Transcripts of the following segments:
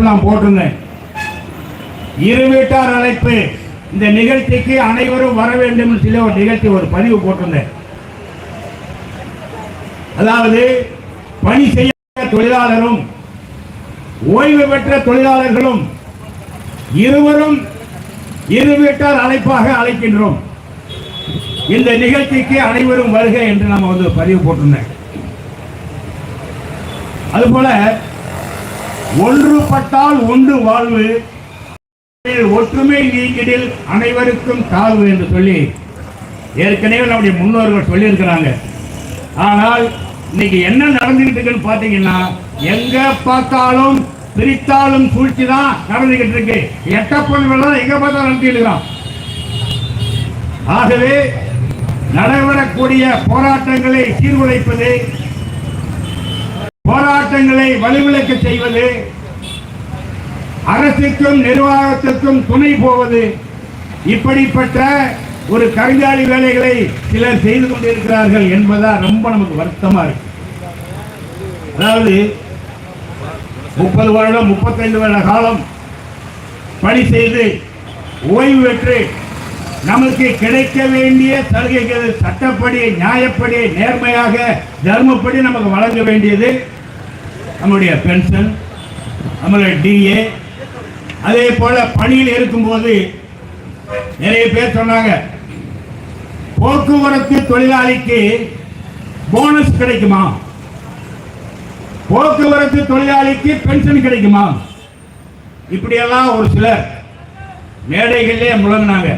WhatsApp நான் போட்டிருந்தேன் இரு வீட்டார் அழைப்பு. இந்த நிகழ்ச்சிக்கு அனைவரும் வர வேண்டும். சொல்லி ஒரு நிகழ்ச்சி ஒரு பதிவு போட்டிருந்தேன் அதாவது பணி செய்ய தொழிலாளரும் ஓய்வு பெற்ற தொழிலாளர்களும் இருவரும் இரு வீட்டார் அழைப்பாக அழைக்கின்றோம். இந்த நிகழ்ச்சிக்கு அனைவரும் வருக என்று நாம் வந்து பதிவு போட்டிருந்தேன். அதுபோல ஒன்றுபட்டால் ஒன்று வாழ்வு. ஒற்றுமை நீங்கிடில் அனைவருக்கும் தாழ்வு என்று சொல்லி ஏற்கனவே நம்முடைய முன்னோர்கள் சொல்லியிருக்கிறாங்க. ஆனால் இன்னைக்கு என்ன நடந்துகிட்டு இருக்குன்னு பார்த்தீங்கன்னா எங்க பார்த்தாலும் பிரித்தாலும் சூழ்ச்சி தான் நடந்துகிட்டு இருக்கு எட்டப்பன் வெள்ளம் எங்க பார்த்தாலும் நடத்திட்டு ஆகவே நடைபெறக்கூடிய போராட்டங்களை சீர்குலைப்பது போராட்டங்களை வலுவிழக்க செய்வது அரசுக்கும் நிர்வாகத்திற்கும் துணை போவது இப்படிப்பட்ட ஒரு கருங்காலி வேலைகளை சிலர் செய்து கொண்டிருக்கிறார்கள் என்பதா ரொம்ப நமக்கு வருத்தமா இருக்கு. அதாவது முப்பது வருடம் முப்பத்தைந்து வருட காலம் பணி செய்து ஓய்வு பெற்று நமக்கு கிடைக்க வேண்டிய சலுகைகள் சட்டப்படி நியாயப்படி நேர்மையாக தர்மப்படி நமக்கு வழங்க வேண்டியது நம்முடைய பென்ஷன் நம்மளுடைய டிஏ அதே போல பணியில் இருக்கும்போது நிறைய பேர் சொன்னாங்க போக்குவரத்து தொழிலாளிக்கு போனஸ் கிடைக்குமா? போக்குவரத்து தொழிலாளிக்கு பென்ஷன் கிடைக்குமா? இப்படியெல்லாம் ஒரு சிலர் மேடைகளிலே முழங்கினாங்க.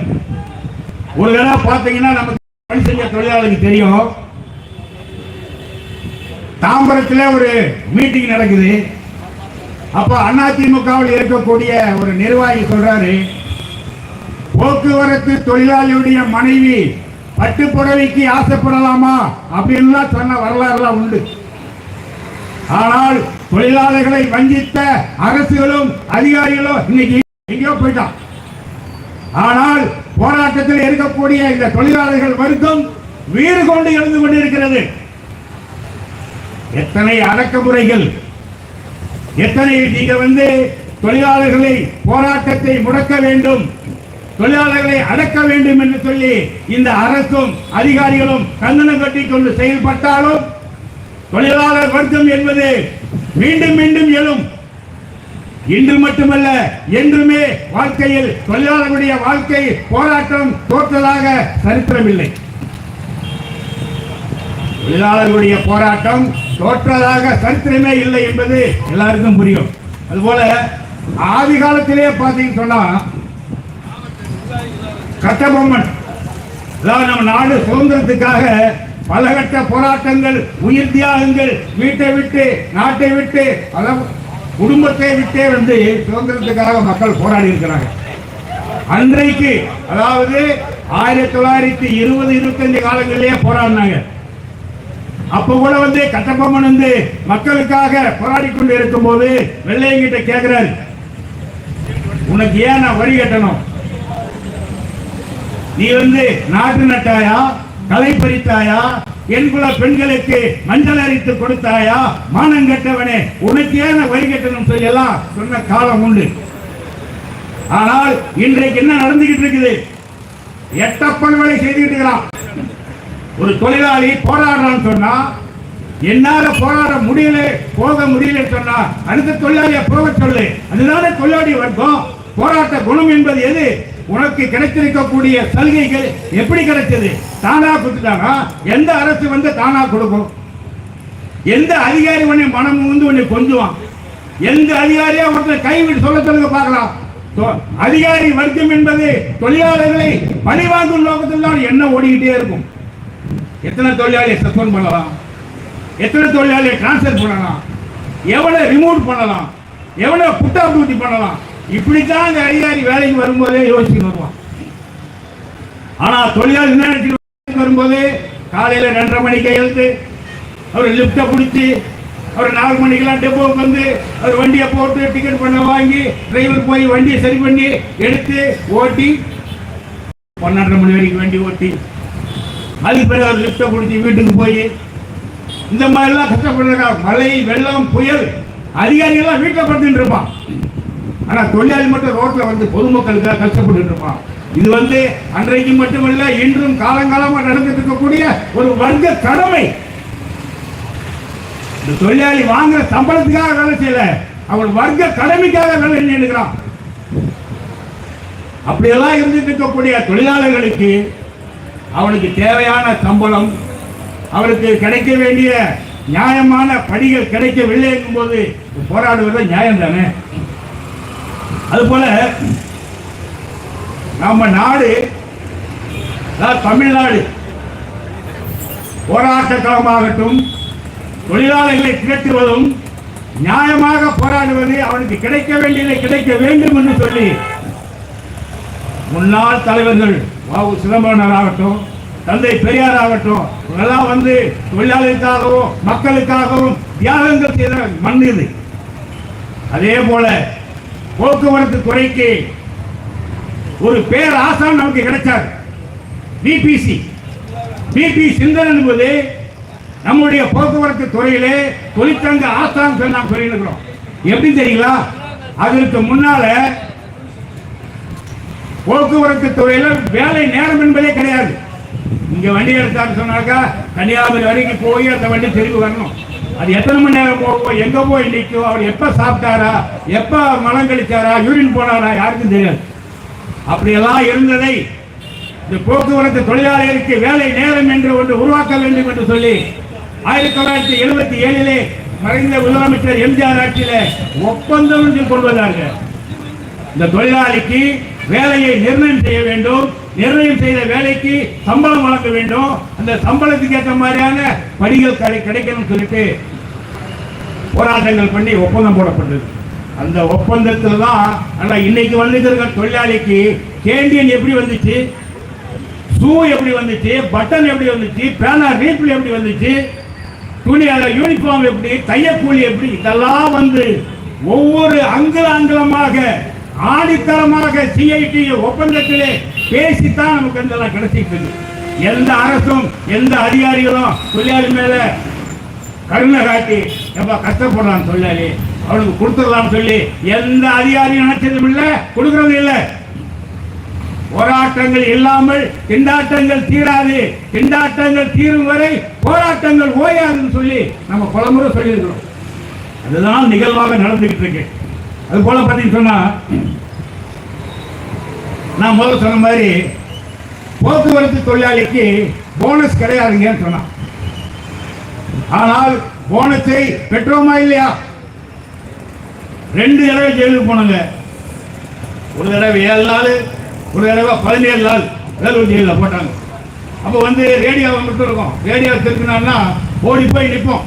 ஒரு தடவை பார்த்தீங்கன்னா நமக்கு பணி செஞ்ச தொழிலாளிக்கு தெரியும். தாம்பரத்தில் ஒரு மீட்டிங் நடக்குது. அப்போ அதிமுகவில் இருக்கக்கூடிய ஒரு நிர்வாகி சொல்றாரு போக்குவரத்து தொழிலாளியுடைய மனைவி பட்டு புடவைக்கு ஆசைப்படலாமா? அப்படின்லாம் சொன்ன வரலாறுலாம் உண்டு. ஆனால் தொழிலாளர்களை வஞ்சித்த அரசுகளும் அதிகாரிகளும் இன்னைக்கு எங்கேயோ போயிட்டான் ஆனால் போராட்டத்தில் இருக்கக்கூடிய இந்த தொழிலாளர்கள் வர்க்கம் வீறு கொண்டு எழுந்து கொண்டிருக்கிறது. எத்தனை அடக்குமுறைகள் எத்தனை நீங்க வந்து தொழிலாளர்களை போராட்டத்தை முடக்க வேண்டும் தொழிலாளர்களை அடக்க வேண்டும் என்று சொல்லி இந்த அரசும் அதிகாரிகளும் கந்தனம் கட்டி கொண்டு செயல்பட்டாலும் தொழிலாளர் வர்க்கம் என்பது மீண்டும் மீண்டும் எழும். இன்று மட்டுமல்ல என்றுமே வாழ்க்கையில் தொழிலாளர்களுடைய வாழ்க்கை போராட்டம் தோற்றதாக சரித்திரமில்லை. தொழிலாளர்களுடைய போராட்டம் தோற்றதாக சரித்திரமே இல்லை என்பது எல்லாருக்கும் புரியும். அதுபோல ஆதி காலத்திலே பார்த்தீங்கன்னு சொன்னா கட்டபொம்மன் அதாவது நம்ம நாடு சுதந்திரத்துக்காக பலகட்ட போராட்டங்கள் உயிர் தியாகங்கள் வீட்டை விட்டு நாட்டை விட்டு அதாவது குடும்பத்தை விட்டே வந்து சுதந்திரத்துக்காக மக்கள் போராடி இருக்கிறாங்க. அன்றைக்கு அதாவது ஆயிரத்தி தொள்ளாயிரத்தி இருபது இருபத்தஞ்சு காலங்களிலேயே போராடினாங்க. அப்ப கூட வந்து கட்டபொம்மன் வந்து மக்களுக்காக போராடி கொண்டு இருக்கும் போது வெள்ளையங்கிட்ட கேட்கிறாரு உனக்கு ஏன் நான் வரி கட்டணும்? நீ வந்து நாட்டு நட்டாயா? கலை பறித்தாயா? என்குல பெண்களுக்கு மஞ்சள் அரித்து கொடுத்தாயா? மானம் கட்டவனே உனக்கு ஏன் வழி வரி கட்டணும் சொல்லி எல்லாம் சொன்ன காலம் உண்டு. ஆனால் இன்றைக்கு என்ன நடந்துகிட்டு இருக்குது? எட்டப்பன் வேலை செய்துகிட்டு இருக்கிறான். ஒரு தொழிலாளி போராடுறான்னு சொன்னா என்னால போராட முடியல போக முடியல சொன்னா அடுத்த தொழிலாளியை போக சொல்லு. அதுதானே தொழிலாளி வர்க்கம். போராட்ட குணம் என்பது எது? உனக்கு கிடைத்திருக்கக்கூடிய சலுகைகள் எப்படி கிடைச்சது? தானா கொடுத்துட்டாங்க எந்த அரசு வந்து தானா கொடுக்கும்? எந்த அதிகாரி உன்னை மனம் வந்து உன்னை கொஞ்சுவான்? எந்த அதிகாரியா ஒருத்தர் கைவிட்டு சொல்ல சொல்லுங்க பார்க்கலாம். அதிகாரி வர்க்கம் என்பது தொழிலாளர்களை பழிவாங்கும் நோக்கத்தில் தான் என்ன ஓடிக்கிட்டே இருக்கும். எத்தனை தொழிலாளியை சஸ்பெண்ட் பண்ணலாம்? எத்தனை தொழிலாளியை டிரான்ஸ்ஃபர் பண்ணலாம்? எவ்வளோ ரிமூவ் பண்ணலாம்? எவ்வளோ புட்டா பண்ணலாம்? இப்படித்தான் அந்த அதிகாரி வேலைக்கு வரும்போதே யோசிச்சு வருவான். ஆனால் தொழிலாளி என்ன வரும்போது காலையில் ரெண்டரை மணிக்கு எழுந்து அவர் லிஃப்டை பிடிச்சி அவர் நாலு மணிக்கெல்லாம் டெப்போவுக்கு வந்து அவர் வண்டியை போட்டு டிக்கெட் பண்ண வாங்கி டிரைவர் போய் வண்டியை சரி பண்ணி எடுத்து ஓட்டி பன்னெண்டரை மணி வரைக்கும் வண்டி ஓட்டி அதுக்கு பிறகு அவர் லிஃப்டை பிடிச்சி வீட்டுக்கு போய் இந்த மாதிரிலாம் கஷ்டப்படுறாங்க மழை வெள்ளம் புயல் அதிகாரிகள்லாம் வீட்டில் படுத்துட்டு இருப்பான். ஆனால் தொழிலாளி மட்டும் ரோட்டில் வந்து பொதுமக்களுக்காக கஷ்டப்பட்டு இருப்பான். இது வந்து அன்றைக்கு மட்டுமல்ல இன்றும் காலங்காலமாக நடந்துட்டு இருக்கக்கூடிய ஒரு வர்க்க கடமை. இந்த தொழிலாளி வாங்குற சம்பளத்துக்காக வேலை செய்யல அவன் வர்க்க கடமைக்காக வேலை செஞ்சுக்கிறான் அப்படியெல்லாம் இருந்துட்டு இருக்கக்கூடிய தொழிலாளர்களுக்கு அவனுக்கு தேவையான சம்பளம் அவருக்கு கிடைக்க வேண்டிய நியாயமான படிகள் கிடைக்கவில்லை போது போராடுவது நியாயம் தானே அதுபோல நம்ம நாடு தமிழ்நாடு போராட்ட களமாகட்டும் தொழிலாளர்களை திரட்டுவதும் நியாயமாக போராடுவது அவனுக்கு கிடைக்க வேண்டியதை கிடைக்க வேண்டும் என்று சொல்லி முன்னாள் தலைவர்கள் பாபு சிதம்பரனார் ஆகட்டும் தந்தை பெரியார் ஆகட்டும் இதெல்லாம் வந்து தொழிலாளிக்காகவும் மக்களுக்காகவும் தியாகங்கள் செய்த மண் இது. அதே போல போக்குவரத்து துறைக்கு ஒரு பேர் ஆசான் நமக்கு கிடைச்சார். பிபிசி பிபி சிந்தன் என்பது நம்முடைய போக்குவரத்து துறையிலே தொழிற்சங்க ஆசான் சொல்லி நாம் சொல்லியிருக்கிறோம். எப்படி தெரியுங்களா? அதற்கு முன்னால போக்குவரத்து துறையில வேலை நேரம் என்பதே கிடையாது. இங்க வண்டி எடுத்தான்னு சொன்னாக்கா கன்னியாகுமரி வரைக்கும் போய் அந்த வண்டி திரும்பி வரணும். அது எத்தனை மணி நேரம் போகும் எங்க போய் நிற்கும் அவர் எப்ப சாப்பிட்டாரா எப்ப மலம் கழிச்சாரா யூரின் போனாரா யாருக்கும் தெரியாது. அப்படியெல்லாம் இருந்ததை இந்த போக்குவரத்து தொழிலாளர்களுக்கு வேலை நேரம் என்று ஒன்று உருவாக்க வேண்டும் என்று சொல்லி ஆயிரத்தி தொள்ளாயிரத்தி எழுபத்தி ஏழிலே மறைந்த முதலமைச்சர் எம்ஜிஆர் ஆட்சியில ஒப்பந்தம் என்று கொள்வதாக இந்த தொழிலாளிக்கு வேலையை நிர்ணயம் செய்ய வேண்டும். நிர்ணயம் செய்த வேலைக்கு சம்பளம் வழங்க வேண்டும். அந்த சம்பளத்துக்கு ஏற்ற மாதிரியான படிகள் கிடைக்கணும்னு சொல்லிட்டு போராட்டங்கள் பண்ணி ஒப்பந்தம் போடப்பட்டது. அந்த ஒப்பந்தத்தில் தான் ஆனால் இன்னைக்கு வந்துருக்கிற தொழிலாளிக்கு கேண்டியன் எப்படி வந்துச்சு? ஷூ எப்படி வந்துச்சு? பட்டன் எப்படி வந்துச்சு? பேனா ரீப்பிள் எப்படி வந்துச்சு? துணி அதில் யூனிஃபார்ம் எப்படி? தையக்கூலி எப்படி? இதெல்லாம் வந்து ஒவ்வொரு அங்குல அங்குலமாக ஆடித்தரமாக சிஐடி ஒப்பந்தத்திலே பேசித்தான் நமக்கு இதெல்லாம் கிடைச்சிட்டு இருக்கு. எந்த அரசும் எந்த அதிகாரிகளும் தொழிலாளி மேல கருணை காட்டி எப்ப கஷ்டப்படுறான் தொழிலாளி. அவனுக்கு கொடுத்துடலாம் சொல்லி எந்த அதிகாரியும் நினைச்சதும் இல்ல கொடுக்கறதும் இல்லை. போராட்டங்கள் இல்லாமல் திண்டாட்டங்கள் தீராது. திண்டாட்டங்கள் தீரும் வரை போராட்டங்கள் ஓயாதுன்னு சொல்லி நம்ம பலமுறை சொல்லியிருக்கிறோம். அதுதான் நிகழ்வாக நடந்துகிட்டு இருக்கு. அது போல பார்த்தீங்கன்னு சொன்னா நான் முதல்ல சொன்ன மாதிரி போக்குவரத்து தொழிலாளிக்கு போனஸ் கிடையாதுங்கன்னு சொன்னான். ஆனால் போனஸை பெற்றோமா இல்லையா? ரெண்டு தடவை ஜெயிலுக்கு போனாங்க. ஒரு தடவை ஏழு நாள் ஒரு தடவை பதினேழு நாள் வேலூர் ஜெயிலில் போட்டாங்க. அப்போ வந்து ரேடியோ மட்டும் இருக்கும். ரேடியோ திருப்பினான்னா ஓடி போய் நிற்போம்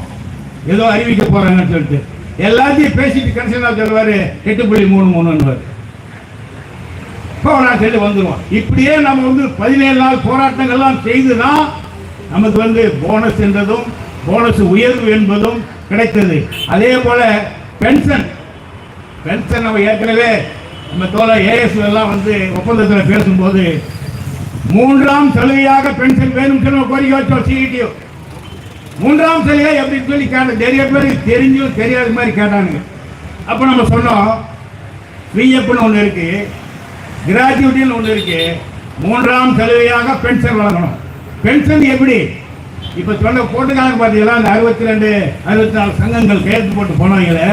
ஏதோ அறிவிக்க போறாங்கன்னு சொல்லிட்டு. எல்லாத்தையும் பேசிட்டு கடைசியில் சொல்லுவார் எட்டு புள்ளி மூணு மூணுன்னு இப்போ நான் சொல்லி வந்துடுவோம் இப்படியே நம்ம வந்து பதினேழு நாள் போராட்டங்கள்லாம் செய்து தான் நமக்கு வந்து போனஸ் என்றதும் போனஸ் உயர்வு என்பதும் கிடைத்தது. அதே போல பென்ஷன் பென்ஷன் நம்ம ஏற்கனவே நம்ம தோழர் ஏஎஸ் எல்லாம் வந்து ஒப்பந்தத்தில் பேசும்போது மூன்றாம் சலுகையாக பென்ஷன் வேணும் நம்ம கோரிக்கை வச்சோம் சிஇடியோ மூன்றாம் சிலையா எப்படின்னு சொல்லி கேட்ட நிறைய பேருக்கு தெரிஞ்சும் தெரியாத மாதிரி கேட்டானுங்க. அப்போ நம்ம சொன்னோம் பிஎஃப்னு ஒன்று இருக்கு கிராஜுவேட்டின்னு ஒன்று இருக்கு மூன்றாம் சலுகையாக பென்ஷன் வழங்கணும். பென்ஷன் எப்படி? இப்போ சொன்ன போட்டுக்காங்க பார்த்தீங்களா அந்த அறுபத்தி ரெண்டு அறுபத்தி நாலு சங்கங்கள் கையெழுத்து போட்டு போனாங்களே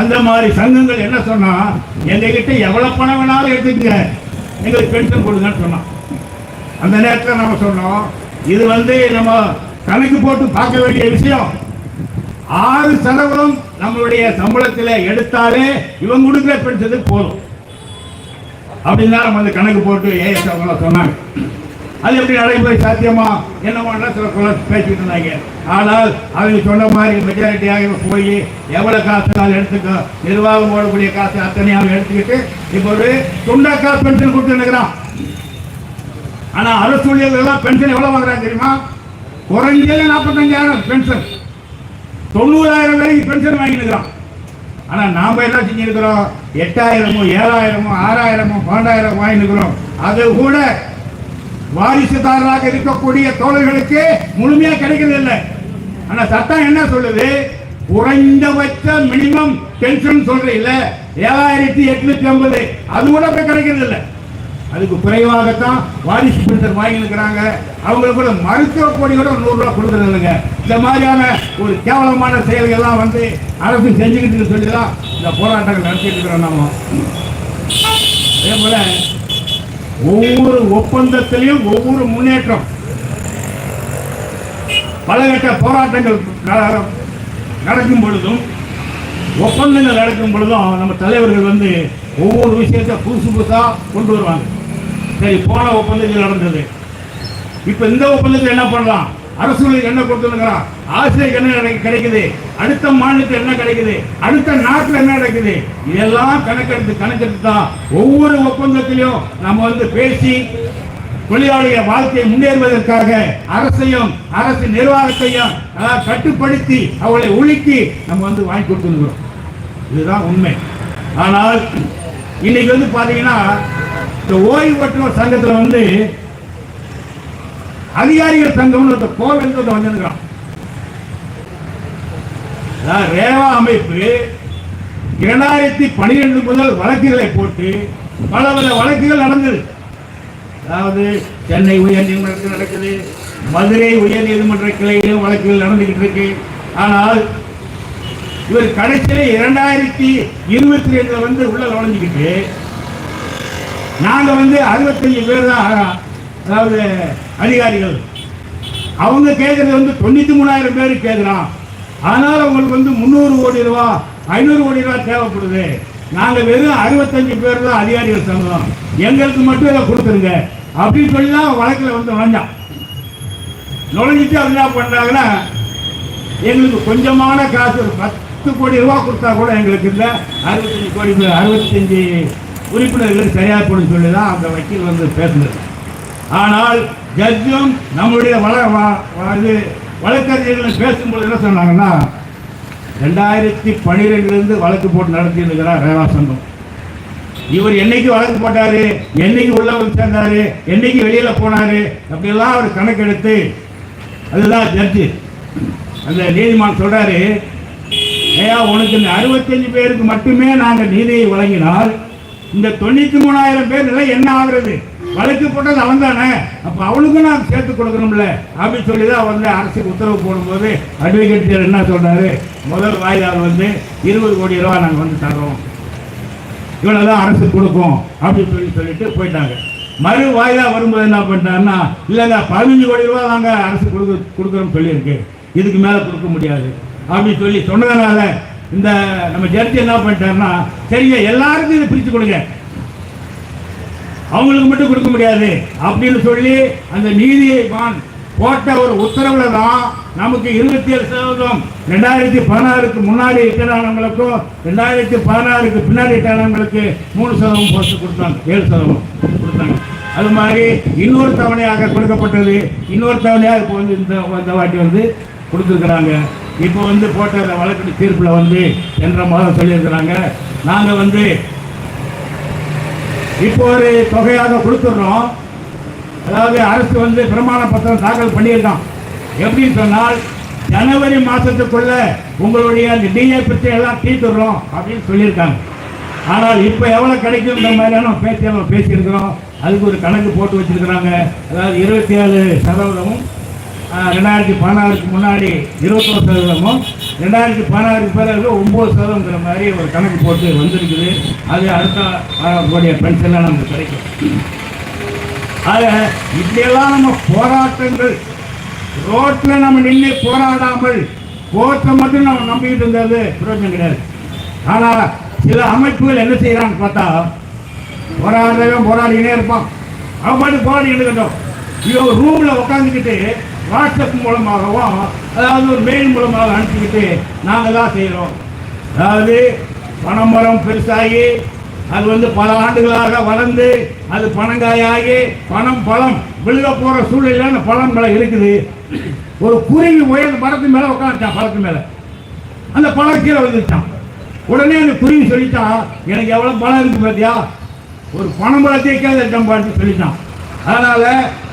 அந்த மாதிரி சங்கங்கள் என்ன சொன்னால் எங்ககிட்ட எவ்வளோ பணம் வேணாலும் எடுத்துக்கங்க எங்களுக்கு பென்ஷன் கொடுங்கன்னு சொன்னான். அந்த நேரத்தில் நம்ம சொன்னோம் இது வந்து நம்ம கணக்கு போட்டு பார்க்க வேண்டிய விஷயம். ஆறு சதவீதம் நம்மளுடைய சம்பளத்தில் எடுத்தாலே இவங்க கொடுக்குற பென்ஷனுக்கு போதும். அப்படின்னு நம்ம அந்த கணக்கு போட்டு ஏஎஸ் சொன்னாங்க. அது எப்படி நடைமுறை சாத்தியமா? என்னமான சில குழந்தை பேசிட்டு இருந்தாங்க. ஆனால் அவங்க சொன்ன மாதிரி மெஜாரிட்டியாக போய் எவ்வளவு காசு அதை எடுத்துக்கோ? நிர்வாகம் போடக்கூடிய காசு அத்தனையாக எடுத்துக்கிட்டு இப்போ ஒரு துண்டா காசு பென்ஷன் கொடுத்துருக்கிறான் ஆனா அரசு ஊழியர்கள் எல்லாம் பென்ஷன் எவ்வளவு வாங்குறாங்க தெரியுமா? குறைஞ்சது நாற்பத்தஞ்சாயிரம் பென்ஷன் தொண்ணூறாயிரம் வரைக்கும் பென்ஷன் வாங்கிருக்கிறான் ஆனால் நாம் என்ன செஞ்சிருக்கிறோம்? எட்டாயிரமோ ஏழாயிரமோ ஆறாயிரமோ பன்னெண்டாயிரம் வாங்கிருக்கிறோம் அது கூட வாரிசுதாரராக இருக்கக்கூடிய தோழர்களுக்கு முழுமையாக கிடைக்கிறது இல்லை. ஆனால் சட்டம் என்ன சொல்லுது? குறைந்தபட்ச மினிமம் பென்ஷன் சொல்றீங்கல்ல? ஏழாயிரத்தி எட்நூத்தி ஐம்பது. அது கூட இப்போ கிடைக்கிறது இல்லை. அதுக்கு குறைவாகத்தான் வாரிசு பென்ஷன் வாங்கியிருக்கிறாங்க அவங்களுக்கு கூட மருத்துவ கோடி கூட நூறு ரூபாய் இந்த மாதிரியான ஒரு கேவலமான செயல்கள்லாம் வந்து அரசு செஞ்சுக்கிட்டு சொல்லி தான் இந்த போராட்டங்கள் நடத்திட்டு இருக்கிறோம் நம்ம அதே போல் ஒவ்வொரு ஒப்பந்தத்திலையும் ஒவ்வொரு முன்னேற்றம். பலகட்ட போராட்டங்கள் நடக்கும் பொழுதும் ஒப்பந்தங்கள் நடக்கும் பொழுதும் நம்ம தலைவர்கள் வந்து ஒவ்வொரு விஷயத்தை புதுசு புதுசாக கொண்டு வருவாங்க. சரி போன ஒப்பந்தத்தில் நடந்தது. இப்போ இந்த ஒப்பந்தத்தில் என்ன பண்ணலாம்? அரசுகளுக்கு என்ன கொடுத்துருக்கிறான் ஆசிரியருக்கு என்ன கிடைக்குது? அடுத்த மாநிலத்தில் என்ன கிடைக்குது? அடுத்த நாட்டில் என்ன நடக்குது? இதெல்லாம் கணக்கெடுத்து கணக்கெடுத்து தான் ஒவ்வொரு ஒப்பந்தத்திலையும் நம்ம வந்து பேசி தொழிலாளிய வாழ்க்கையை முன்னேறுவதற்காக அரசையும் அரசு நிர்வாகத்தையும் கட்டுப்படுத்தி அவளை ஒழுக்கி நம்ம வந்து வாங்கி கொடுத்துருக்கிறோம். இதுதான் உண்மை. ஆனால் இன்னைக்கு வந்து பார்த்தீங்கன்னா இந்த ஓய்வு பெற்றோர் சங்கத்துல வந்து அதிகாரிகள் சங்கம்னு கோவில் வந்திருக்கான் ரேவா அமைப்பு இரண்டாயிரத்தி பனிரெண்டு முதல் வழக்குகளை போட்டு பல பல வழக்குகள் நடந்தது. அதாவது சென்னை உயர் நீதிமன்றத்தில் நடக்குது மதுரை உயர் நீதிமன்ற கிளையிலும் வழக்குகள் நடந்துகிட்டு இருக்கு. ஆனால் இவர் கடைசியில இரண்டாயிரத்தி இருபத்தி ரெண்டுல வந்து உள்ள நுழைஞ்சுக்கிட்டு நாங்கள் வந்து அறுபத்தஞ்சு பேர் தான் அதாவது அதிகாரிகள். அவங்க கேட்குறது வந்து தொண்ணூற்றி மூணாயிரம் பேர் கேட்குறான் ஆனால் அவங்களுக்கு வந்து முந்நூறு கோடி ரூபா ஐநூறு கோடி ரூபா தேவைப்படுது. நாங்கள் வெறும் அறுபத்தஞ்சு பேர் தான் அதிகாரிகள் சங்கம். எங்களுக்கு மட்டும் இதை கொடுத்துருங்க. அப்படின்னு சொல்லி தான் வழக்கில் வந்து வந்தான் நுழைஞ்சிட்டு அவங்க என்ன பண்ணுறாங்கன்னா எங்களுக்கு கொஞ்சமான காசு ஒரு பத்து கோடி ரூபா கொடுத்தா கூட எங்களுக்கு இல்லை. அறுபத்தஞ்சு கோடி பேர், அறுபத்தஞ்சு உறுப்பினர்கள் சரியா போடும் சொல்லி தான் அந்த வக்கீல் வந்து பேசுனது. ஆனால் ஜட்ஜும் நம்முடைய வள இது வழக்கறிஞர்கள் பேசும்போது என்ன சொன்னாங்கன்னா ரெண்டாயிரத்தி பன்னிரெண்டுலேருந்து வழக்கு போட்டு நடத்தியிருக்கிறார் இருக்கிறார் ரேவா சங்கம். இவர் என்னைக்கு வழக்கு போட்டார்? என்னைக்கு உள்ள வந்து சேர்ந்தார்? என்னைக்கு வெளியில் போனார்? அப்படிலாம் அவர் கணக்கெடுத்து அதுதான் ஜட்ஜு. அந்த நீதிமான் சொல்கிறாரு ஏயா உனக்கு இந்த அறுபத்தஞ்சு பேருக்கு மட்டுமே நாங்கள் நீதியை வழங்கினால் இந்த தொண்ணூத்தி மூணாயிரம் பேர் நிலை என்ன ஆகுறது? வழக்கு போட்டது அவன் தானே அப்ப அவனுக்கும் நான் சேர்த்து கொடுக்கணும்ல. அப்படின்னு சொல்லி தான் வந்து அரசுக்கு உத்தரவு போடும்போது அட்வொகேட் என்ன சொல்றாரு? முதல் வாய்தால் வந்து இருபது கோடி ரூபாய் நாங்கள் வந்து தர்றோம். இவ்வளவுதான் அரசு கொடுக்கும் அப்படின்னு சொல்லி சொல்லிட்டு போயிட்டாங்க. மறு வாய்தா வரும்போது என்ன பண்ணிட்டாருன்னா இல்லைங்க பதினஞ்சு கோடி ரூபாய் நாங்கள் அரசு கொடுக்க கொடுக்குறோம்னு சொல்லியிருக்கு. இதுக்கு மேலே கொடுக்க முடியாது. அப்படின்னு சொல்லி சொன்னதுனால இந்த நம்ம ஜட்ஜி என்ன பண்ணிட்டாருன்னா சரிங்க எல்லாருக்கும் இதை பிரித்து கொடுங்க. அவங்களுக்கு மட்டும் கொடுக்க முடியாது. அப்படின்னு சொல்லி அந்த நீதிமான் போட்ட ஒரு உத்தரவுல தான் நமக்கு இருபத்தி ஏழு சதவீதம் ரெண்டாயிரத்தி பதினாறுக்கு முன்னாடி ரிட்டர்னானவங்களுக்கும் ரெண்டாயிரத்தி பதினாறுக்கு பின்னாடி ரிட்டர்னானவங்களுக்கு மூணு சதவீதம் போஸ்ட் கொடுத்தாங்க ஏழு சதவீதம் கொடுத்தாங்க. அது மாதிரி இன்னொரு தவணையாக கொடுக்கப்பட்டது இன்னொரு தவணையாக இப்போ வந்து இந்த வாட்டி வந்து கொடுத்துருக்குறாங்க. இப்போ வந்து போட்ட அந்த வழக்கு தீர்ப்பில் வந்து என்ற மாதம் சொல்லியிருக்கிறாங்க. நாங்கள் வந்து இப்போ ஒரு தொகையாக கொடுத்துடுறோம் அதாவது அரசு வந்து பிரமாண பத்திரம் தாக்கல் பண்ணியிருக்கோம் எப்படின்னு சொன்னால் ஜனவரி மாதத்துக்குள்ள உங்களுடைய அந்த டிஏ பிரச்சனை எல்லாம் தீர்த்துடுறோம் அப்படின்னு சொல்லியிருக்காங்க. ஆனால் இப்போ எவ்வளோ கிடைக்குங்கிற மாதிரியான பேச்சு நம்ம பேசியிருக்கிறோம். அதுக்கு ஒரு கணக்கு போட்டு வச்சிருக்கிறாங்க. அதாவது இருபத்தி ஏழு சதவீதமும் ரெண்டாயிரத்தி பதினாறுக்கு முன்னாடி இருபத்தொரு சதவீதமும் ரெண்டாயிரத்தி பதினாறுக்கு பிறகு ஒம்பது சதவீதங்கிற மாதிரி ஒரு கணக்கு போட்டு வந்திருக்குது. அது அடுத்த வரக்கூடிய பென்ஷன்லாம் நமக்கு கிடைக்கும். ஆக இப்படியெல்லாம் நம்ம போராட்டங்கள் ரோட்டில் நம்ம நின்று போராடாமல் கோர்ட்டை மட்டும் நம்ம நம்பிக்கிட்டு இருந்தது பிரயோஜனம் கிடையாது. ஆனால் சில அமைப்புகள் என்ன செய்கிறான்னு பார்த்தா போராடுறவன் போராடினே இருப்பான். அவன் பாட்டு போராடி இருக்கட்டும். இவன் ரூமில் உட்காந்துக்கிட்டு வாட்ஸ்அப் மூலமாகவும் அதாவது ஒரு மெயில் மூலமாக அனுப்பிக்கிட்டு நாங்கள் தான் செய்கிறோம் அதாவது பனைமரம் பெருசாகி அது வந்து பல ஆண்டுகளாக வளர்ந்து அது பனங்காயாகி பணம் பழம் விழுக போகிற சூழ்நிலையில அந்த பழம் மேலே இருக்குது. ஒரு குருவி உயர்ந்த மரத்து மேலே உட்காந்துச்சான் பழத்து மேலே. அந்த பழம் கீழே விழுந்துச்சான் உடனே அந்த குருவி சொல்லிட்டான் எனக்கு எவ்வளோ பழம் இருக்கு பாத்தியா? ஒரு பணம் பழத்தையே கேட்க பார்த்து சொல்லிட்டான் அதனால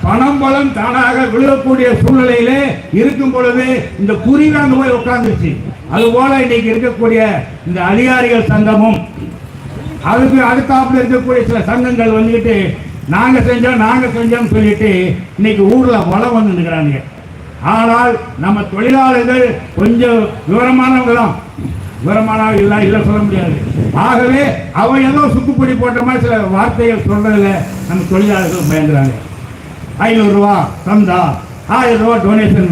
பணம் பலம் தானாக விழுகக்கூடிய சூழ்நிலையிலே இருக்கும் பொழுது இந்த குருவி போய் உட்கார்ந்துச்சு அதுபோல இன்னைக்கு இருக்கக்கூடிய இந்த அதிகாரிகள் சங்கமும் அதுக்கு அடுத்தாப்புல இருக்கக்கூடிய சில சங்கங்கள் வந்துட்டு நாங்க செஞ்சோம் நாங்க செஞ்சோம் சொல்லிட்டு இன்னைக்கு ஊர்ல வளம் வந்து நிற்கிறாங்க ஆனால் நம்ம தொழிலாளர்கள் கொஞ்சம் விவரமானவங்க தான். விவரமானவங்க இல்லை இல்லை சொல்ல முடியாது. ஆகவே அவன் ஏதோ சுக்குப்பொடி போட்ட மாதிரி சில வார்த்தைகள் சொல்றதுல நம்ம தொழிலாளர்கள் பயந்துறாங்க. ஐநூறுரூவா தந்தா ஆயிரம் ரூபா டொனேஷன்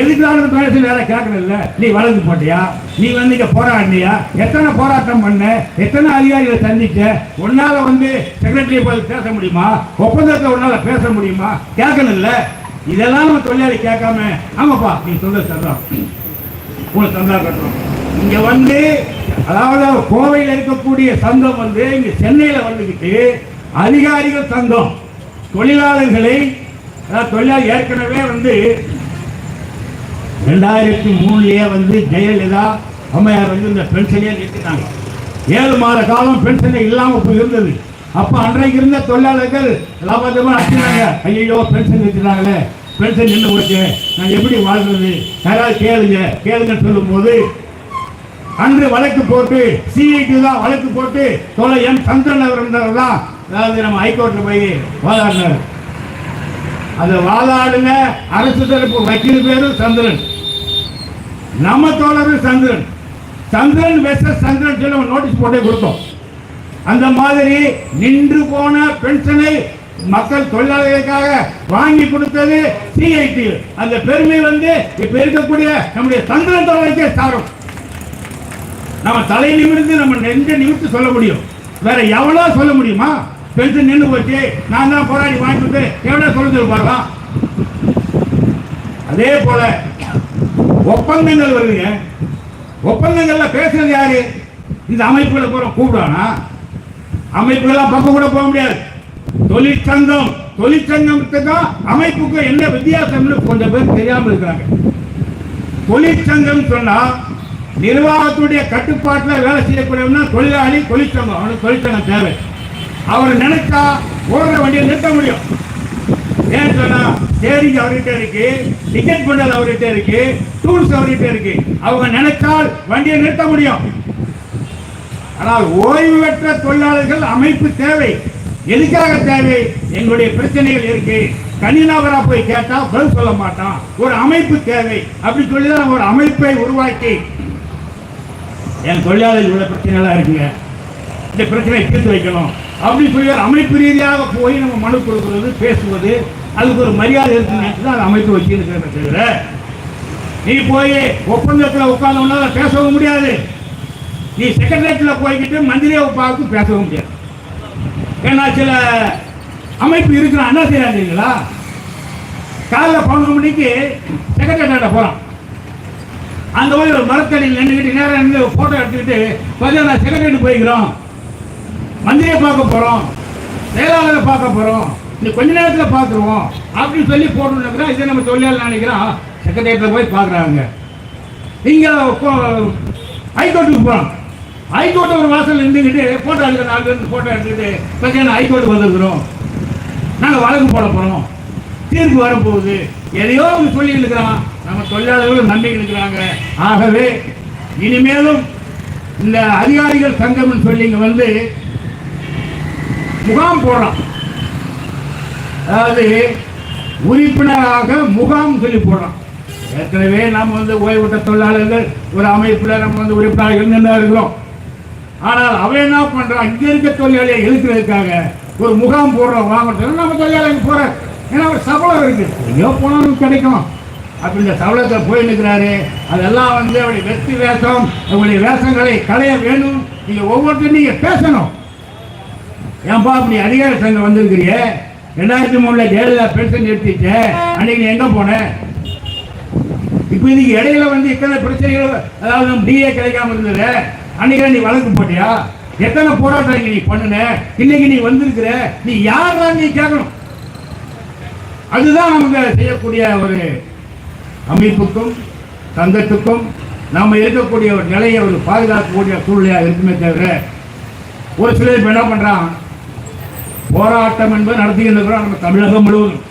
எதுக்கான டொனேஷன் வேலை கேட்கறதில்ல. நீ வளர்ந்து போட்டியா? நீ வந்து இங்கே போராடினியா? எத்தனை போராட்டம் பண்ண? எத்தனை அதிகாரிகளை சந்திச்ச? உன்னால் வந்து செக்ரட்டரி போய் பேச முடியுமா? ஒப்பந்தத்தை உன்னால் பேச முடியுமா? கேட்கணும்ல. இதெல்லாம் நம்ம தொழிலாளி கேட்காம ஆமாப்பா நீ சொல்ல சந்தா உங்களை சந்தா கட்டுறோம் இங்க வந்து அதாவது கோவையில் இருக்கக்கூடிய சங்கம் வந்து இங்க சென்னையில் வந்துக்கிட்டு அதிகாரிகள் சங்கம் தொழிலாளர்களை அதாவது தொழிலாளி ஏற்கனவே வந்து ரெண்டாயிரத்தி மூணுலயே வந்து ஜெயலலிதா அம்மையார் வந்து இந்த பென்ஷனே நிறுத்தினாங்க ஏழு மாத காலம் பென்ஷனே இல்லாம இப்போ இருந்தது அப்ப அன்றைக்கு இருந்த தொழிலாளர்கள் லாபத்தமா அடிச்சினாங்க ஐயோ பென்ஷன் நிறுத்தினாங்களே பென்ஷன் நின்று போச்சு. நான் எப்படி வாழ்றது? யாராவது கேளுங்க. கேளுங்கன்னு சொல்லும்போது அன்று வழக்கு போட்டு சிஐடி தான் வழக்கு போட்டு தொலை எம் சந்திரன் அவர் தான் அதாவது நம்ம ஹைகோர்ட்டில் போய் வாதாடினார். அந்த வாதாடின அரசு தரப்பு வக்கீல் பேரு சந்திரன். நம்ம தோழர் சந்திரன். சந்திரன் வெசஸ் சந்திரன் சொல்லி நம்ம நோட்டீஸ் போட்டே கொடுத்தோம். அந்த மாதிரி நின்று போன பென்ஷனை மக்கள் தொழிலாளர்களுக்காக வாங்கி கொடுத்தது சிஐடி அந்த பெருமை வந்து இப்ப இருக்கக்கூடிய நம்முடைய சந்திரன் தோழருக்கே சாரும். நம்ம தலை நிமிர்ந்து நம்ம நெஞ்ச நிமிர்த்து சொல்ல முடியும். வேற எவ்வளோ சொல்ல முடியுமா? பென்ஷன் நின்று போச்சு. நான் தான் போராடி வாங்கிட்டு எவ்வளோ சொல்லுங்க பார்க்கலாம் அதே போல ஒப்பந்தங்கள் வருதுங்க. ஒப்பந்தங்கள்ல பேசுறது யாரு? இந்த அமைப்புகளை பூரா கூப்பிடுவானா அமைப்புகள்லாம் பக்கம் கூட போக முடியாது. தொழிற்சங்கம் தொழிற்சங்கத்துக்கும் அமைப்புக்கும் என்ன வித்தியாசம்னு கொஞ்சம் பேர் தெரியாமல் இருக்கிறாங்க. தொழிற்சங்கம் சொன்னா நிர்வாகத்துடைய கட்டுப்பாட்டில் வேலை செய்யக்கூடியவனா தொழிலாளி தொழிற்சங்கம். அவனுக்கு தொழிற்சங்கம் தேவை. அவர் நினைச்சா ஓடுற வண்டியை நிறுத்த முடியும். ஏன் சொன்னா சேரிங் அவர்கிட்ட இருக்கு டிக்கெட் பண்ணல் அவர்கிட்ட இருக்கு டூல்ஸ் அவர்கிட்ட இருக்கு. அவங்க நினைச்சால் வண்டியை நிறுத்த முடியும். ஆனால் ஓய்வு பெற்ற தொழிலாளர்கள் அமைப்பு தேவை. எதுக்காக தேவை? எங்களுடைய பிரச்சனைகள் இருக்கு. தனிநபரா போய் கேட்டா பதில் சொல்ல மாட்டான். ஒரு அமைப்பு தேவை. அப்படி சொல்லி தான் ஒரு அமைப்பை உருவாக்கி என் தொழிலாளர்கள் இவ்வளோ பிரச்சனைலாம் இருக்குங்க. இந்த பிரச்சனையை தீர்த்து வைக்கணும். அப்படின்னு சொல்லி ஒரு அமைப்பு ரீதியாக போய் நம்ம மனு கொடுக்குறது பேசுவது அதுக்கு ஒரு மரியாதை இருக்குன்னு தான் அது அமைப்பு வச்சிருக்கிறத தவிர நீ போய் ஒப்பந்தத்தில் உட்கார்ந்தோம்னா பேசவும் முடியாது. நீ செக்ரட்டரியேட்டில் போய்கிட்டு மந்திரியை பார்த்து பேசவும் முடியாது. ஏன்னா சில அமைப்பு இருக்கிறான் என்ன செய்யறாங்களா காலைல பன்னெண்டு மணிக்கு செக்ரட்டரியேட்ட போகிறான் அந்த போய் ஒரு மரத்தடியில் நின்றுக்கிட்டு நேரம் நின்று ஃபோட்டோ எடுத்துக்கிட்டு கொஞ்சம் நான் செக்ரட்டரி போய்க்கிறோம். மந்திரியை பார்க்க போகிறோம் செயலாளரை பார்க்க போகிறோம் இன்னும் கொஞ்ச நேரத்தில் பார்த்துருவோம். அப்படின்னு சொல்லி போட்டுருக்கிறோம் இதை நம்ம தொழிலாளர் நினைக்கிறோம். செக்ரட்டரியேட்டில் போய் பார்க்குறாங்க. இங்கே ஹைகோர்ட்டுக்கு போகிறோம் ஹைகோர்ட் ஒரு வாசல் நின்றுக்கிட்டு ஃபோட்டோ எடுக்கிற நாலு பேர் ஃபோட்டோ எடுத்துக்கிட்டு கொஞ்சம் ஹைகோர்ட்டுக்கு வந்திருக்கிறோம். நாங்கள் வழக்கு போட போகிறோம் தீர்ப்பு வரப்போகுது. எதையோ அவங்க சொல்லி இருக்கிறான். நம்ம தொழிலாளர்களும் நம்பி இருக்கிறாங்க. ஆகவே இனிமேலும் இந்த அதிகாரிகள் சங்கம்னு சொல்லி இங்கே வந்து முகாம் போடுறோம் அதாவது உறுப்பினராக முகாம் சொல்லி போடுறோம் ஏற்கனவே நம்ம வந்து ஓய்வுட்ட தொழிலாளர்கள் ஒரு அமைப்பில் நம்ம வந்து உறுப்பினராக இருந்து இருக்கிறோம். ஆனால் அவன் என்ன பண்ணுறான் இங்கே இருக்க தொழிலாளியை எழுக்கிறதுக்காக ஒரு முகாம் போடுறோம். வாங்கணும் நம்ம தொழிலாளர்கள் போகிற ஏன்னா ஒரு சபலம் இருக்குது எங்கேயோ போனாலும் கிடைக்கும். அப்படி இந்த சபலத்தில் போய் நிற்கிறாரு அதெல்லாம் வந்து அவருடைய வெற்றி வேஷம். உங்களுடைய வேஷங்களை களைய வேணும். நீங்கள் ஒவ்வொருத்தரும் நீங்கள் பேசணும். ஏன்பா அப்படி அதிகார சங்கம் வந்திருக்கிறிய ரெண்டாயிரத்தி மூணில் ஜெயலலிதா பென்ஷன் நிறுத்திட்டு அன்னைக்கு நீ எங்கே போனேன் இப்போ இதுக்கு இடையில வந்து இத்தனை பிரச்சனைகள் அதாவது டிஏ கிடைக்காம இருந்தது. அன்னைக்கு நீ வழக்கு போட்டியா? எத்தனை போராட்டம் நீ பண்ணுன? இன்னைக்கு நீ வந்திருக்கிற? நீ யாரா நீ கேட்கணும்? அதுதான் அவங்க செய்யக்கூடிய ஒரு அமைப்புக்கும் தந்தத்துக்கும் நம்ம இருக்கக்கூடிய ஒரு நிலையை ஒரு பாதுகாக்கக்கூடிய சூழ்நிலையாக இருக்குமே தவிர ஒரு சிலர் இப்ப என்ன பண்ணுறான் போராட்டம் என்பது நடத்திக்கிட்டு இருக்கிறோம் நம்ம தமிழகம் முழுவதும்.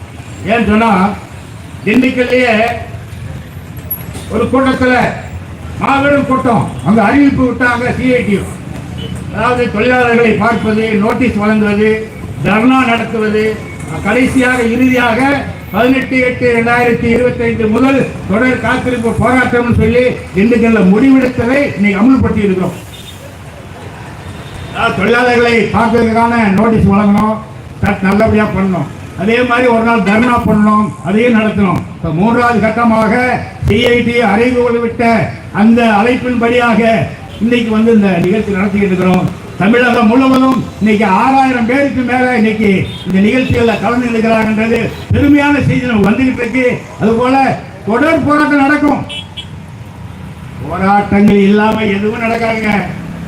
ஏன்னு சொன்னால் திண்டுக்கல்லையே ஒரு கூட்டத்தில் மாபெரும் கூட்டம். அங்கே அறிவிப்பு விட்டாங்க சிஐடி அதாவது தொழிலாளர்களை பார்ப்பது நோட்டீஸ் வழங்குவது தர்ணா நடத்துவது கடைசியாக இறுதியாக பதினெட்டு எட்டு ரெண்டாயிரத்தி இருபத்தி ஐந்து முதல் தொடர் காத்திருப்பு போராட்டம்னு சொல்லி திண்டுக்கல்ல முடிவெடுத்ததை இன்னைக்கு அமல்படுத்தி இருக்கிறோம் தொழிலாளர்களை பார்க்கறதுக்கான நோட்டீஸ் வழங்கணும். நல்லபடியாக பண்ணணும். அதே மாதிரி ஒரு நாள் தர்ணா பண்ணணும். அதையும் நடத்தணும். இப்போ மூன்றாவது கட்டமாக சிஐடி அறிவு விட்ட அந்த அழைப்பின் படியாக இன்னைக்கு வந்து இந்த நிகழ்ச்சி நடத்திக்கிட்டு இருக்கிறோம். தமிழகம் முழுவதும் இன்னைக்கு ஆறாயிரம் பேருக்கு மேல இன்னைக்கு இந்த நிகழ்ச்சிகளில் கலந்து இருக்கிறாங்கன்றது பெருமையான செய்தி நமக்கு வந்துகிட்டு இருக்கு. அதுபோல தொடர் போராட்டம் நடக்கும். போராட்டங்கள் இல்லாம எதுவும் நடக்காதுங்க.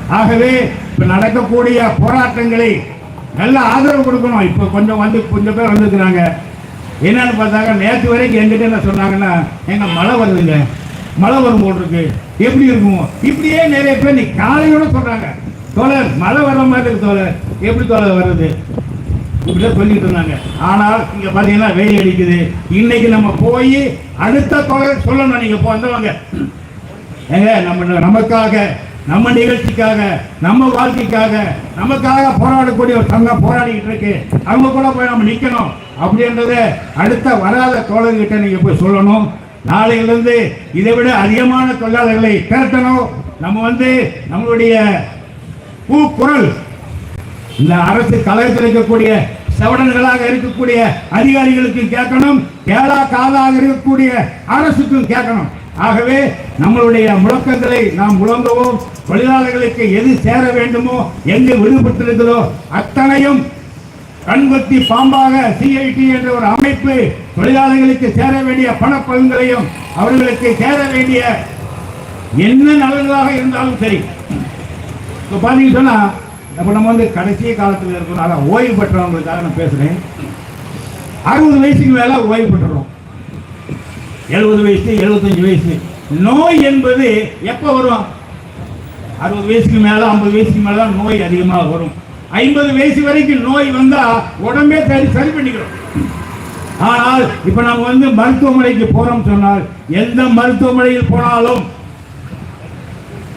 ஆகவே இப்ப நடக்கக்கூடிய போராட்டங்களை நல்ல ஆதரவு கொடுக்கணும். இப்ப கொஞ்சம் வந்து கொஞ்சம் பேர் வந்துருக்குறாங்க. என்னன்னு பார்த்தாங்க நேற்று வரைக்கும் எங்கிட்ட என்ன சொன்னாங்கன்னா எங்க மழை வருதுங்க. மழை வரும் போல் இருக்கு. எப்படி இருக்கும்? இப்படியே நிறைய பேர் நீ காலையோட சொல்றாங்க. தோழர் மழை வர்ற மாதிரி இருக்கு தோழர். எப்படி தோழர் வருது இப்படிதான் சொல்லிட்டு இருந்தாங்க. ஆனால் இங்க பாத்தீங்கன்னா வெயில் அடிக்குது. இன்னைக்கு நம்ம போய் அடுத்த தோழர் சொல்லணும். நீங்க இப்போ வந்தவங்க ஏங்க நம்ம நமக்காக நம்ம நிகழ்ச்சிக்காக நம்ம வாழ்க்கைக்காக நமக்காக போராடக்கூடிய ஒரு சங்கம் போராடிக்கிட்டு இருக்கு. அவங்க கூட போய் நம்ம நிற்கணும் அப்படின்றத அடுத்த வராத தோழர்கிட்ட நீங்க போய் சொல்லணும். நாளையிலிருந்து இதை விட அதிகமான தொழிலாளர்களை திரட்டணும். நம்ம வந்து நம்மளுடைய பூ பொருள் இந்த அரசு கலையத்தில் இருக்கக்கூடிய செவடன்களாக இருக்கக்கூடிய அதிகாரிகளுக்கு கேட்கணும் கேளா காலாக இருக்கக்கூடிய அரசுக்கும் கேட்கணும். ஆகவே நம்மளுடைய முழக்கங்களை நாம் முழங்குவோம். தொழிலாளர்களுக்கு எது சேர வேண்டுமோ எங்கு விடுபட்டிருக்கிறதோ அத்தனையும் கண்கொத்தி பாம்பாக சிஐடி என்ற ஒரு அமைப்பு தொழிலாளர்களுக்கு சேர வேண்டிய பணப்பலன்களையும் அவர்களுக்கு சேர வேண்டிய என்ன நலன்களாக இருந்தாலும் சரி இப்போ பார்த்தீங்கன்னு சொன்னால் இப்போ நம்ம வந்து கடைசி காலத்தில் இருக்கிறோம் ஓய்வு பெற்றவங்களுக்காக நான் பேசுகிறேன் அறுபது வயசுக்கு மேலே ஓய்வு பெற்றுறோம் எழுபது வயசு எழுபத்தஞ்சு வயசு. நோய் என்பது எப்போ வரும்? அறுபது வயசுக்கு மேலே ஐம்பது வயசுக்கு மேலே தான் நோய் அதிகமாக வரும். ஐம்பது வயசு வரைக்கும் நோய் வந்தால் உடம்பே சரி சரி பண்ணிக்கிறோம். ஆனால் இப்போ நம்ம வந்து மருத்துவமனைக்கு போகிறோம் சொன்னால் எந்த மருத்துவமனையில் போனாலும்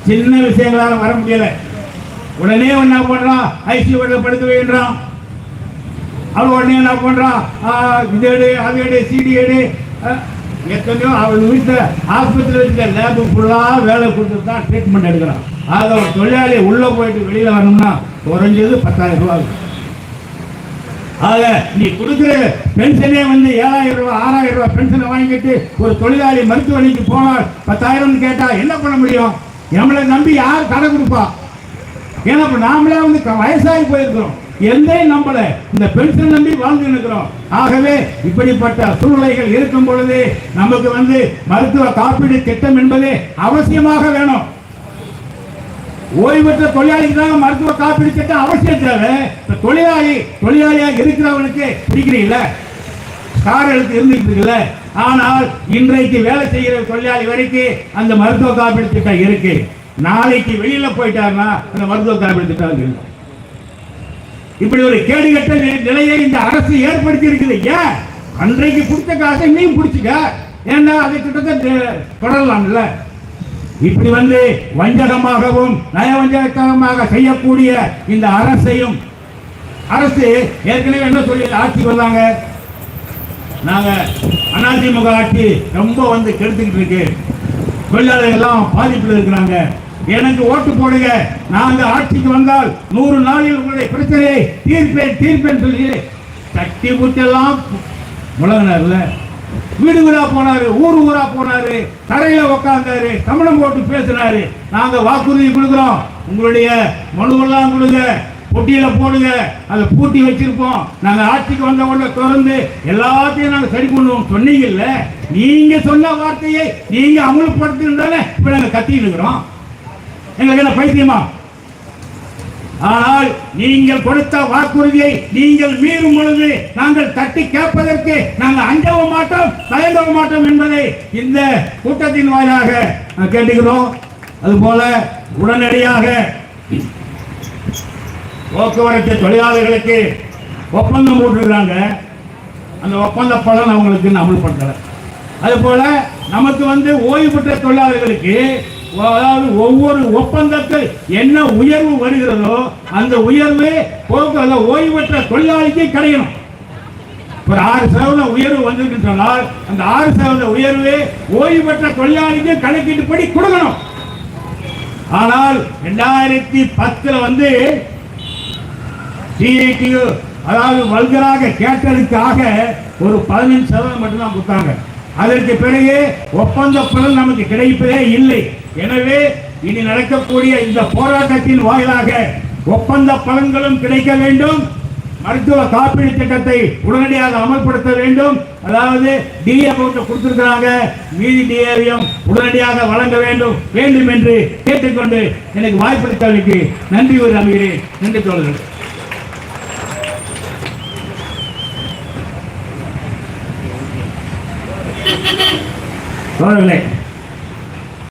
சின்ன விஷயங்களால வர முடியலை. உடனே என்ன பண்றான்? ஐசியூ படுத்து வைன்றான் அவன் உடனே என்ன பண்றான்? இது எடு அது எடு சிடி எடு. எத்தனையோ அவன் வீட்டில் ஆஸ்பத்திரி இருக்கிற லேபு ஃபுல்லாக வேலை கொடுத்துட்டு தான் ட்ரீட்மெண்ட் எடுக்கிறான். ஆக ஒரு தொழிலாளி உள்ளே போயிட்டு வெளியில் வரணும்னா குறைஞ்சது பத்தாயிரம் ரூபா ஆக நீ கொடுக்குற பென்ஷனே வந்து ஏழாயிரம் ரூபாய் ஆறாயிரம் ரூபாய் பென்ஷனை வாங்கிட்டு ஒரு தொழிலாளி மருத்துவமனைக்கு போனால் பத்தாயிரம்னு கேட்டால் என்ன பண்ண முடியும்? நம்மளை நம்பி யார் கடை கொடுப்பா? ஏன்னா இப்போ நாமளே வந்து வயசாகி போயிருக்கிறோம். எந்தையும் நம்பல இந்த பென்ஷன் நம்பி வாழ்ந்து இருக்கிறோம் ஆகவே இப்படிப்பட்ட சூழ்நிலைகள் இருக்கும் பொழுது நமக்கு வந்து மருத்துவ காப்பீடு திட்டம் என்பது அவசியமாக வேணும். ஓய்வு பெற்ற தொழிலாளிக்கு தான் மருத்துவ காப்பீடு திட்டம் அவசியம் தேவை. தொழிலாளி தொழிலாளியாக இருக்கிறவனுக்கு பிடிக்கிறீங்கள ஸ்டார் எழுத்து இருந்துட்டு இருக்குல்ல. ஆனால் இன்றைக்கு வேலை செய்கிற தொழிலாளி வரைக்கும் அந்த மருத்துவ காப்பீடு திட்டம் இருக்கு. நாளைக்கு வெளியில போயிட்டாருன்னா அந்த மருத்துவ காப்பீடு திட்டம் இப்படி ஒரு கேடுகட்ட நி- நிலையை இந்த அரசு ஏற்படுத்தி இருக்குது ஏன்? அன்றைக்கு பிடிச்ச காசை நீ பிடிச்சிக்க. ஏன்னா அதை கிட்டத்தட்ட தொடரலாம்ல. இப்படி வந்து வஞ்சகமாகவும் நயவஞ்சகமாக செய்யக்கூடிய இந்த அரசையும் அரசு ஏற்கனவே என்ன சொல்லி ஆட்சி வந்தாங்க? நாங்க அதிமுக ஆட்சி ரொம்ப வந்து கெடுத்துக்கிட்டு இருக்கு. தொழிலாளர்கள் எல்லாம் பாதிப்பில் இருக்கிறாங்க. எனக்கு ஓட்டு போடுங்க. நாங்க ஆட்சிக்கு வந்தால் நூறு நாளில் உங்களுடைய பிரச்சனையை தீர்ப்பேன் தீர்ப்பேன் சொல்லி தட்டி முட்டெல்லாம் முழங்கினார்ல வீடு வீடா போனாரு ஊர் ஊரா போனாரு தரையில உட்காந்தாரு தமிழம் போட்டு பேசினாரு. நாங்க வாக்குறுதி கொடுக்குறோம். உங்களுடைய மனுவெல்லாம் கொடுங்க. பொட்டியில போடுங்க. அதை பூட்டி வச்சிருப்போம். நாங்க ஆட்சிக்கு வந்த உடனே திறந்து எல்லாத்தையும் நாங்க சரி பண்ணுவோம். சொன்னீங்கல்ல? நீங்க சொன்ன வார்த்தையை நீங்க அமல்படுத்தினால இப்ப நாங்க கத்திட்டு இருக்கிறோம். எங்களுக்கு என்ன பைத்தியமா? ஆனால் நீங்கள் கொடுத்த வாக்குறுதியை நீங்கள் மீறும் பொழுது நாங்கள் தட்டி கேட்பதற்கு நாங்கள் அஞ்சவும் மாட்டோம் தயங்கவும் மாட்டோம் என்பதை இந்த கூட்டத்தின் வாயிலாக கேட்டுக்கிறோம். அதுபோல உடனடியாக போக்குவரத்து தொழிலாளர்களுக்கு ஒப்பந்தம் போட்டுருக்காங்க அந்த ஒப்பந்த பலன் அவங்களுக்கு அமல்படுத்தலை. அதுபோல நமக்கு வந்து ஓய்வு பெற்ற தொழிலாளர்களுக்கு அதாவது ஒவ்வொரு ஒப்பந்தத்தில் என்ன உயர்வு வருகிறதோ அந்த உயர்வு போக்குவரத்து ஓய்வு பெற்ற தொழிலாளிக்கு கிடைக்கணும். ஒரு ஆறு சதவீத உயர்வு வந்திருக்குன்னு சொன்னால் அந்த ஆறு சதவீத உயர்வு ஓய்வு பெற்ற தொழிலாளிக்கு கணக்கீட்டுப்படி கொடுக்கணும். ஆனால் ரெண்டாயிரத்தி பத்துல வந்து டிஐடியு அதாவது வல்கராக கேட்டதுக்காக ஒரு பதினஞ்சு சதவீதம் மட்டும்தான் கொடுத்தாங்க. அதற்கு பிறகு ஒப்பந்த பலன் நமக்கு கிடைப்பதே இல்லை. எனவே இனி நடக்கக்கூடிய இந்த போராட்டத்தின் வாயிலாக ஒப்பந்த பலன்களும் கிடைக்க வேண்டும். மருத்துவ காப்பீடு திட்டத்தை உடனடியாக அமல்படுத்த வேண்டும். அதாவது டிஏ அமௌண்ட் கொடுத்திருக்கிறாங்க. மீதி டிஏவையும் உடனடியாக வழங்க வேண்டும். வேண்டும் என்று கேட்டுக்கொண்டு எனக்கு வாய்ப்பளித்தவர்களுக்கு நன்றி ஒரு அமைகிறேன் நன்றி தோழர்கள். தோழர்களே